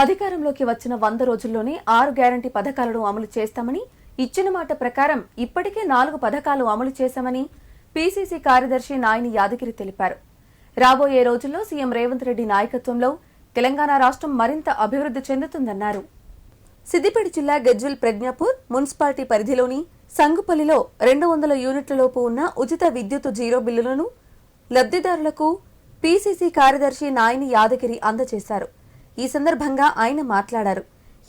అధికారంలోకి వచ్చిన వంద రోజుల్లోనే ఆరు గ్యారంటీ పథకాలను అమలు చేస్తామని ఇచ్చిన మాట ప్రకారం ఇప్పటికే నాలుగు పథకాలు అమలు చేశామని పీసీసీ కార్యదర్శి నాయని యాదగిరి తెలిపారు. రాబోయే రోజుల్లో సీఎం రేవంత్ రెడ్డి నాయకత్వంలో తెలంగాణ రాష్ట్రం మరింత అభివృద్ధి చెందుతుందన్నారు. సిద్దిపేట జిల్లా గజ్వెల్ ప్రజ్ఞాపూర్ మున్సిపాలిటీ పరిధిలోని సంగుపల్లిలో రెండు వందల యూనిట్లలోపు ఉన్న ఉచిత విద్యుత్ జీరో బిల్లులను లబ్ధిదారులకు పీసీసీ కార్యదర్శి నాయని యాదగిరి అందజేశారు. ఈ సందర్భంగా ఆయన మాట్లాడారు.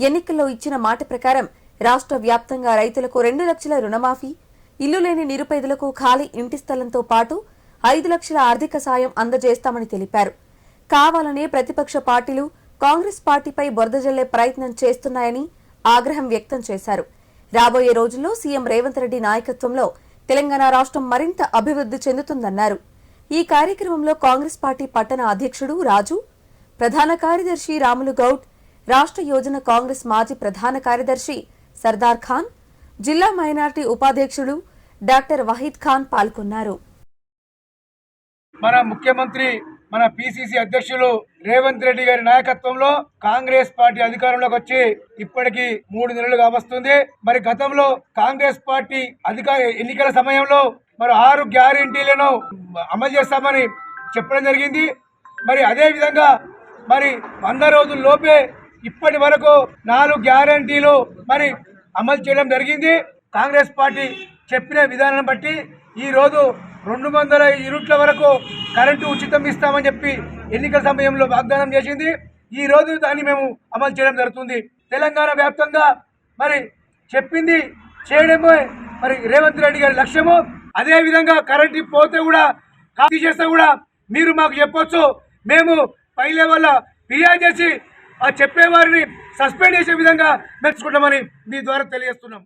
ఎన్నికల్లో ఇచ్చిన మాట ప్రకారం రాష్ట్ర వ్యాప్తంగా రైతులకు రెండు లక్షల రుణమాఫీ ఇల్లు లేని నిరుపేదలకు ఖాళీ ఇంటి స్థలంతో పాటు ఐదు లక్షల ఆర్థిక సాయం అందజేస్తామని తెలిపారు. కావాలనే ప్రతిపక్ష పార్టీలు కాంగ్రెస్ పార్టీపై బొరదజల్లే ప్రయత్నం చేస్తున్నాయని ఆగ్రహం వ్యక్తం చేశారు. రాబోయే రోజుల్లో సీఎం రేవంత్ రెడ్డి నాయకత్వంలో తెలంగాణ రాష్ట్రం మరింత అభివృద్ధి చెందుతుందన్నారు. ఈ కార్యక్రమంలో కాంగ్రెస్ పార్టీ పట్టణ అధ్యక్షుడు రాజు ప్రధాన కార్యదర్శి రాములు గౌడ్ రాష్ట్ర యోజన కాంగ్రెస్ మాజీ ప్రధాన కార్యదర్శి సర్దార్ ఖాన్ జిల్లా మైనార్టీ ఉపాధ్యక్షుడు డాక్టర్ వహీద్ ఖాన్ పాల్గొన్నారు. మన ముఖ్యమంత్రి మన పిసిసి అధ్యక్షులు రేవంత్ రెడ్డి గారి నాయకత్వంలో కాంగ్రెస్ పార్టీ అధికారంలోకి వచ్చి ఇప్పటికి మూడు నెలలుగా వస్తుంది మరి గతంలో కాంగ్రెస్ పార్టీ అధికార ఎన్నికల సమయంలో మరి ఆరు గ్యారెంటీలను అమలు చేస్తామని చెప్పడం జరిగింది. మరి అదే విధంగా మరి వంద రోజుల లోపే ఇప్పటి వరకు నాలుగు గ్యారంటీలు మరి అమలు చేయడం జరిగింది. కాంగ్రెస్ పార్టీ చెప్పిన విధానం బట్టి ఈ రోజు రెండు వందల యూనిట్ల వరకు కరెంటు ఉచితం ఇస్తామని చెప్పి ఎన్నికల సమయంలో వాగ్దానం చేసింది. ఈ రోజు దాన్ని మేము అమలు చేయడం జరుగుతుంది. తెలంగాణ వ్యాప్తంగా మరి చెప్పింది చేయడమే మరి రేవంత్ రెడ్డి గారి లక్ష్యము. అదేవిధంగా కరెంటు పోతే కూడా కాపీ చేస్తే కూడా మీరు మాకు చెప్పొచ్చు. మేము పై లెవెల్లో ఫిర్యాదు చేసి ఆ చెప్పేవారిని సస్పెండ్ చేసే విధంగా మెచ్చుకుంటామని మీ ద్వారా తెలియజేస్తున్నాం.